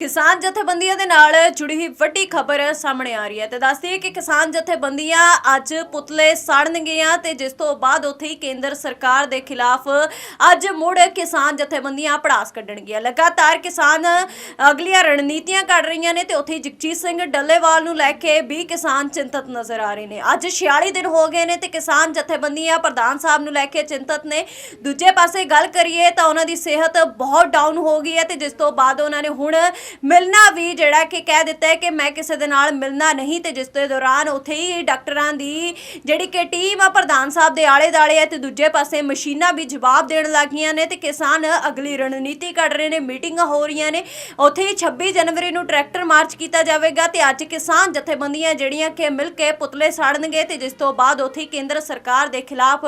ਕਿਸਾਨ ਜਥੇਬੰਦੀਆਂ ਦੇ ਨਾਲ ਜੁੜੀ ਹੋਈ ਵੱਡੀ ਖਬਰ ਸਾਹਮਣੇ ਆ ਰਹੀ ਹੈ। ਤੇ ਦੱਸਦੀ ਹੈ ਕਿ ਕਿਸਾਨ ਜਥੇਬੰਦੀਆਂ ਅੱਜ ਪੁਤਲੇ ਸਾੜਨਗੀਆਂ ਤੇ ਜਿਸ ਤੋਂ ਬਾਅਦ ਉੱਥੇ ਹੀ ਕੇਂਦਰ ਸਰਕਾਰ ਦੇ ਖਿਲਾਫ ਅੱਜ ਮੁੜ ਕਿਸਾਨ ਜਥੇਬੰਦੀਆਂ ਪੜਾਸ ਕੱਢਣਗੀਆਂ। ਲਗਾਤਾਰ ਕਿਸਾਨ ਅਗਲੀਆਂ ਰਣਨੀਤੀਆਂ ਕੱਢ ਰਹੀਆਂ ਨੇ ਤੇ ਉੱਥੇ ਹੀ ਜਗਜੀਤ ਸਿੰਘ ਡੱਲੇਵਾਲ ਨੂੰ ਲੈ ਕੇ ਵੀ ਕਿਸਾਨ ਚਿੰਤਤ ਨਜ਼ਰ ਆ ਰਹੇ ਨੇ। ਅੱਜ 46 ਦਿਨ ਹੋ ਗਏ ਨੇ ਤੇ ਕਿਸਾਨ ਜਥੇਬੰਦੀਆਂ ਪ੍ਰਧਾਨ ਸਾਹਿਬ ਨੂੰ ਲੈ ਕੇ ਚਿੰਤਤ ਨੇ। ਦੂਜੇ ਪਾਸੇ ਗੱਲ ਕਰੀਏ ਤਾਂ ਉਹਨਾਂ ਦੀ ਸਿਹਤ ਬਹੁਤ ਡਾਊਨ ਹੋ ਗਈ ਹੈ ਤੇ ਜਿਸ ਤੋਂ ਬਾਅਦ ਉਹਨਾਂ ਨੇ ਹੁਣ ਮਿਲਣਾ ਵੀ ਜਿਹੜਾ ਕਿ ਕਹਿ ਦਿੱਤਾ ਹੈ ਕਿ ਮੈਂ ਕਿਸੇ ਦੇ ਨਾਲ ਮਿਲਣਾ ਨਹੀਂ ਤੇ ਜਿਸ ਦੇ ਦੌਰਾਨ ਉੱਥੇ ਹੀ ਡਾਕਟਰਾਂ ਦੀ ਜਿਹੜੀ ਕਿ ਟੀਮ ਆ, ਪ੍ਰਧਾਨ ਸਾਹਿਬ ਦੇ ਆਲੇ ਦਾਲੇ ਹੈ ਤੇ ਦੂਜੇ ਪਾਸੇ ਮਸ਼ੀਨਾਂ ਵੀ ਜਵਾਬ ਦੇਣ ਲੱਗੀਆਂ ਨੇ ਤੇ ਕਿਸਾਨ ਅਗਲੀ ਰਣਨੀਤੀ ਕੱਢ ਰਹੇ ਨੇ, ਮੀਟਿੰਗਾਂ ਹੋ ਰਹੀਆਂ ਨੇ। ਉੱਥੇ ਹੀ 26 ਜਨਵਰੀ ਨੂੰ ਟਰੈਕਟਰ ਮਾਰਚ ਕੀਤਾ ਜਾਵੇਗਾ ਤੇ ਅੱਜ ਕਿਸਾਨ ਜਥੇਬੰਦੀਆਂ ਜਿਹੜੀਆਂ ਕਿ ਮਿਲ ਕੇ ਪੁਤਲੇ ਸਾੜਨਗੇ ਤੇ ਜਿਸ ਤੋਂ ਬਾਅਦ ਉੱਥੇ ਕੇਂਦਰ ਸਰਕਾਰ ਦੇ ਖਿਲਾਫ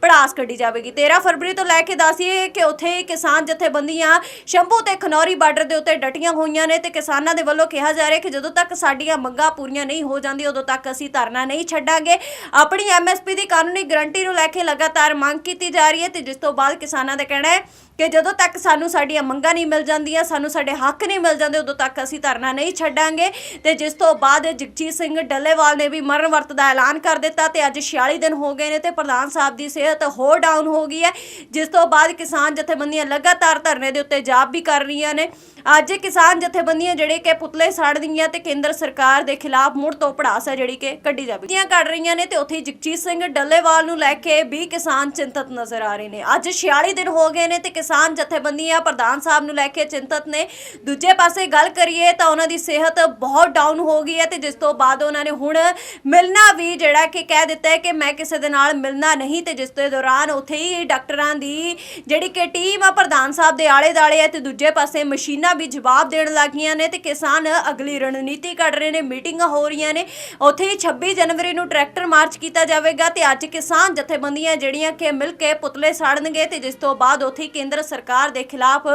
ਪੜਾਸ ਕੱਢੀ ਜਾਵੇਗੀ। 13 ਫਰਵਰੀ ਤੋਂ ਲੈ ਕੇ ਦੱਸੀਏ ਕਿ ਉੱਥੇ ਹੀ ਕਿਸਾਨ ਜਥੇਬੰਦੀਆਂ ਸ਼ੰਭੂ ਤੇ ਖਨੌਰੀ ਬਾਰਡਰ ਦੇ ਉੱਤੇ ਡਟੀਆਂ ਹੋਈਆਂ ਨੇ ਤੇ ਕਿਸਾਨਾਂ ਦੇ ਵੱਲੋਂ ਕਿਹਾ ਜਾ ਰਿਹਾ ਕਿ ਜਦੋਂ ਤੱਕ ਸਾਡੀਆਂ ਮੰਗਾਂ ਪੂਰੀਆਂ ਨਹੀਂ ਹੋ ਜਾਂਦੀਆਂ, ਉਦੋਂ ਤੱਕ ਅਸੀਂ ਧਰਨਾ ਨਹੀਂ ਛੱਡਾਂਗੇ। ਆਪਣੀ ਐਮਐਸਪੀ ਦੀ ਕਾਨੂੰਨੀ ਗਰੰਟੀ ਨੂੰ ਲੈ ਕੇ ਲਗਾਤਾਰ ਮੰਗ ਕੀਤੀ ਜਾ ਰਹੀ ਹੈ ਤੇ ਜਿਸ ਤੋਂ ਬਾਅਦ ਕਿਸਾਨਾਂ ਦਾ ਕਹਿਣਾ ਹੈ ਕਿ ਜਦੋਂ ਤੱਕ ਸਾਨੂੰ ਸਾਡੀਆਂ ਮੰਗਾਂ ਨਹੀਂ ਮਿਲ ਜਾਂਦੀਆਂ, ਸਾਨੂੰ ਸਾਡੇ ਹੱਕ ਨਹੀਂ ਮਿਲ ਜਾਂਦੇ, ਉਦੋਂ ਤੱਕ ਅਸੀਂ ਧਰਨਾ ਨਹੀਂ ਛੱਡਾਂਗੇ। ਤੇ ਜਿਸ ਤੋਂ ਬਾਅਦ ਜਗਜੀਤ ਸਿੰਘ ਡੱਲੇਵਾਲ ਨੇ ਵੀ ਮਰਨ ਵਰਤ ਦਾ ਐਲਾਨ ਕਰ ਦਿੱਤਾ ਤੇ ਅੱਜ 46 ਦਿਨ ਹੋ ਗਏ ਨੇ ਤੇ ਪ੍ਰਧਾਨ ਸਾਹਿਬ ਦੀ ਸਿਹਤ ਹੋਰ ਡਾਊਨ ਹੋ ਗਈ ਹੈ। ਜਿਸ ਤੋਂ ਬਾਅਦ ਕਿਸਾਨ ਜਥੇਬੰਦੀਆਂ ਲਗਾਤਾਰ ਧਰਨੇ ਦੇ ਉੱਤੇ ਜਾਪ ਵੀ ਕਰ ਰਹੀਆਂ ਨੇ। ਅੱਜ ਕਿਸਾਨ ਕਿਸਾਨ ਜਥੇਬੰਦੀਆਂ ਜਿਹੜੇ ਕਿ ਪੁਤਲੇ ਸਾੜਦੀਆਂ ਤੇ ਕੇਂਦਰ ਸਰਕਾਰ ਦੇ ਖਿਲਾਫ ਮੁੜ ਤੋਂ ਪੜਾਸ ਹੈ ਜਿਹੜੀ ਕਿ ਕੱਢੀ ਜਾਵੇ। ਕੱਢ ਰਹੀਆਂ ਨੇ ਤੇ ਉੱਥੇ ਜਗਜੀਤ ਸਿੰਘ ਡੱਲੇਵਾਲ ਨੂੰ ਲੈ ਕੇ ਵੀ ਕਿਸਾਨ ਚਿੰਤਤ ਨਜ਼ਰ ਆ ਰਹੇ ਨੇ। ਅੱਜ 46 ਦਿਨ ਹੋ ਗਏ ਨੇ ਤੇ ਕਿਸਾਨ ਜਥੇਬੰਦੀਆਂ ਪ੍ਰਧਾਨ ਸਾਹਿਬ ਨੂੰ ਲੈ ਕੇ ਚਿੰਤਤ ਨੇ। ਦੂਜੇ ਪਾਸੇ ਗੱਲ ਕਰੀਏ ਤਾਂ ਉਹਨਾਂ ਦੀ ਸਿਹਤ ਬਹੁਤ ਡਾਊਨ ਹੋ ਗਈ ਹੈ ਤੇ ਜਿਸ ਤੋਂ ਬਾਅਦ ਉਹਨਾਂ ਨੇ ਹੁਣ ਮਿਲਣਾ ਵੀ ਜਿਹੜਾ ਕਿ ਕਹਿ ਦਿੱਤਾ ਹੈ ਕਿ ਮੈਂ ਕਿਸੇ ਦੇ ਨਾਲ ਮਿਲਣਾ ਨਹੀਂ ਤੇ ਜਿਸ ਦੇ ਦੌਰਾਨ ਉੱਥੇ ਹੀ ਡਾਕਟਰਾਂ ਦੀ ਜਿਹੜੀ ਕਿ ਟੀਮ ਆ ਪ੍ਰਧਾਨ ਸਾਹਿਬ ਦੇ ਆਲੇ ਦਾਲੇ ਹੈ ਤੇ ਦੂਜੇ ਪਾਸੇ ਮਸ਼ੀਨਾਂ ਵੀ ਜਵਾਬ ਦੇ ਦੇਣ ਲੱਗੀਆਂ ਨੇ ਤੇ ਕਿਸਾਨ ਅਗਲੀ ਰਣਨੀਤੀ ਕੱਢ ਰਹੇ ਨੇ, ਮੀਟਿੰਗਾਂ ਹੋ ਰਹੀਆਂ ਨੇ। ਉੱਥੇ ਹੀ 26 ਜਨਵਰੀ ਨੂੰ ਟਰੈਕਟਰ ਮਾਰਚ ਕੀਤਾ ਜਾਵੇਗਾ ਤੇ ਅੱਜ ਕਿਸਾਨ ਜਥੇਬੰਦੀਆਂ ਜਿਹੜੀਆਂ ਕਿ ਮਿਲ ਕੇ ਪੁਤਲੇ ਸਾੜਨਗੇ ਤੇ ਜਿਸ ਤੋਂ ਬਾਅਦ ਉੱਥੇ ਕੇਂਦਰ ਸਰਕਾਰ ਦੇ ਖਿਲਾਫ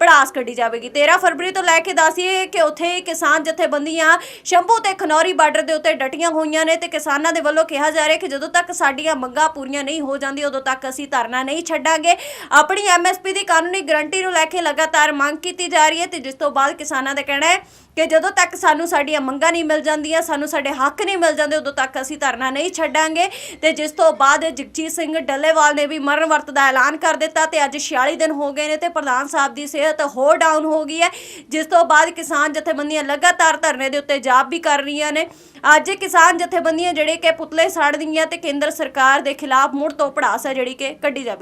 ਪੜਾਸ ਕੱਢੀ ਜਾਵੇਗੀ। 13 ਫਰਵਰੀ ਤੋਂ ਲੈ ਕੇ ਦੱਸੀਏ ਕਿ ਉੱਥੇ ਹੀ ਕਿਸਾਨ ਜਥੇਬੰਦੀਆਂ ਸ਼ੰਭੂ ਤੇ ਖਨੌਰੀ ਬਾਰਡਰ ਦੇ ਉੱਤੇ ਡਟੀਆਂ ਹੋਈਆਂ ਨੇ ਤੇ ਕਿਸਾਨਾਂ ਦੇ ਵੱਲੋਂ ਕਿਹਾ ਜਾ ਰਿਹਾ ਕਿ ਜਦੋਂ ਤੱਕ ਸਾਡੀਆਂ ਮੰਗਾਂ ਪੂਰੀਆਂ ਨਹੀਂ ਹੋ ਜਾਂਦੀਆਂ, ਉਦੋਂ ਤੱਕ ਅਸੀਂ ਧਰਨਾ ਨਹੀਂ ਛੱਡਾਂਗੇ। ਆਪਣੀ ਐਮਐਸਪੀ ਦੀ ਕਾਨੂੰਨੀ ਗਰੰਟੀ ਨੂੰ ਲੈ ਕੇ ਲਗਾਤਾਰ ਮੰਗ ਕੀਤੀ ਜਾ ਰਹੀ ਹੈ ਤੇ ਜਿਸ ਤੋਂ ਬਾਅਦ ਕਿਸਾਨਾਂ ਦਾ ਕਹਿਣਾ ਹੈ ਕਿ ਜਦੋਂ ਤੱਕ ਸਾਨੂੰ ਸਾਡੀਆਂ ਮੰਗਾਂ ਨਹੀਂ ਮਿਲ ਜਾਂਦੀਆਂ, ਸਾਨੂੰ ਸਾਡੇ ਹੱਕ ਨਹੀਂ ਮਿਲ ਜਾਂਦੇ, ਉਦੋਂ ਤੱਕ ਅਸੀਂ ਧਰਨਾ ਨਹੀਂ ਛੱਡਾਂਗੇ। ਤੇ ਜਿਸ ਤੋਂ ਬਾਅਦ ਜਗਜੀਤ ਸਿੰਘ ਡੱਲੇਵਾਲ ਨੇ ਵੀ ਮਰਨ ਵਰਤ ਦਾ ਐਲਾਨ ਕਰ ਦਿੱਤਾ ਤੇ ਅੱਜ 46 ਦਿਨ ਹੋ ਗਏ ਨੇ ਤੇ ਪ੍ਰਧਾਨ ਸਾਹਿਬ ਦੀ ਸਿਹਤ ਹੋਰ ਡਾਊਨ ਹੋ ਗਈ ਹੈ। ਜਿਸ ਤੋਂ ਬਾਅਦ ਕਿਸਾਨ ਜਥੇਬੰਦੀਆਂ ਲਗਾਤਾਰ ਧਰਨੇ ਦੇ ਉੱਤੇ ਜਾਪ ਵੀ ਕਰ ਰਹੀਆਂ ਨੇ। ਅੱਜ ਕਿਸਾਨ ਜਥੇਬੰਦੀਆਂ ਜਿਹੜੇ ਕਿ ਪੁਤਲੇ ਸਾੜਦੀਆਂ ਤੇ ਕੇਂਦਰ ਸਰਕਾਰ ਦੇ ਖਿਲਾਫ ਮੁੜ ਤੋਂ ਪੜਾਸ ਹੈ ਜਿਹੜੀ ਕਿ ਕੱਢੀ ਜਾਵੇ।